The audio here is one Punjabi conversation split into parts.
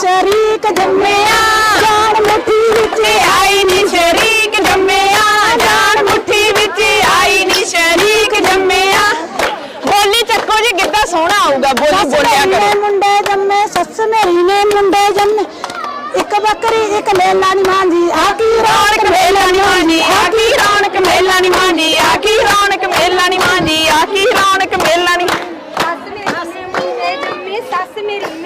ਸ਼ਰੀਕ ਜੰਮਿਆ ਜਾਨ ਮੁੱਠੀ ਵਿੱਚ ਆਈ ਨੀ ਸ਼ਰੀਕ ਜੰਮਿਆ ਜਾਨ ਮੁੱਠੀ ਵਿੱਚ ਆਈ ਨੀ ਸ਼ਰੀਕ ਜੰਮਿਆ। ਬੋਲੀ ਚੱਕੋ ਜੀ ਕਿੱਦਾਂ ਸੋਹਣਾ ਆਊਗਾ ਬੋਲੀ ਬੋਲਿਆ ਕਰੋ। ਮੁੰਡੇ ਜੰਮੇ ਸੱਸ ਮੇਰੀ ਨੇ ਮੁੰਡੇ ਜੰਮੇ। ਇੱਕ ਬੱਕਰੀ ਇੱਕ ਮੇਲਾ ਨੀ ਮਾਂਜੀ ਆ ਕੀ ਰੌਣਕ ਮੇਲਾ ਨੀ ਮਾਂਜੀ ਆ ਕੀ ਰੌਣਕ ਮੇਲਾ ਨੀ ਮਾਂਜੀ ਆ ਕੀ ਰੌਣਕ ਮੇਲਾ ਨੀ ਮਾਂਜੀ ਆ ਕੀ ਰੌਣਕ ਮੇਲਾ ਨੀ ਸੱਸ ਮੇਰੀ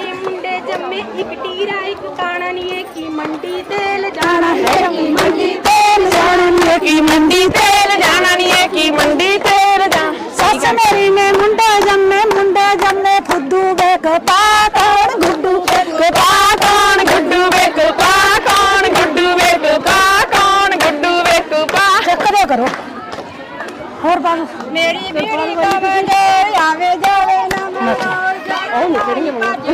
एक टीरा एक काणनी है की मंडी तेल जाना है। की मंडी तेल जाना है की मंडी तेल जाना है की मंडी तेल जा सस मेरी ने मुंडा जम्मे मुंडा जम्मे फुद्दू बेक पाकण गुड्डू बेक पाकण गुड्डू बेक पाकण गुड्डू बेक पाकण गुड्डू बेक पा। चक्कर करो और बात मेरी बीड़ी का बजे आवे जावे ना मैं और ये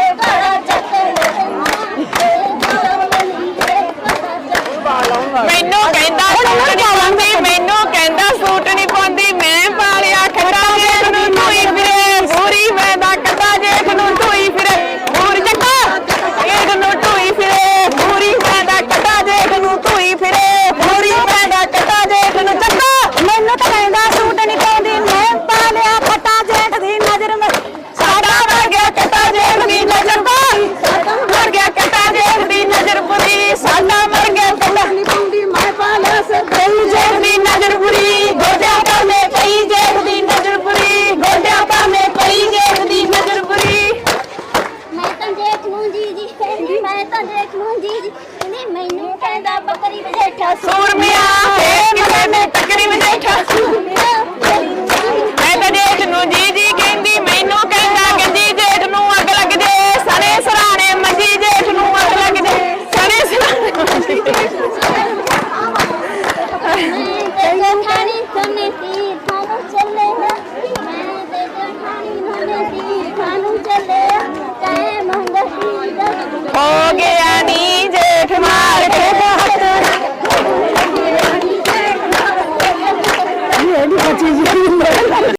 ਕਹਿੰਦੀ ਮੈਂ ਤਾਂ ਦੇਖ ਲੂੰਗੀ ਕਹਿੰਦੀ ਮੈਨੂੰ ਕਹਿੰਦਾ ਬੱਕਰੀ ਬਜੇਠਾ ਸੂਰਮਿਆ।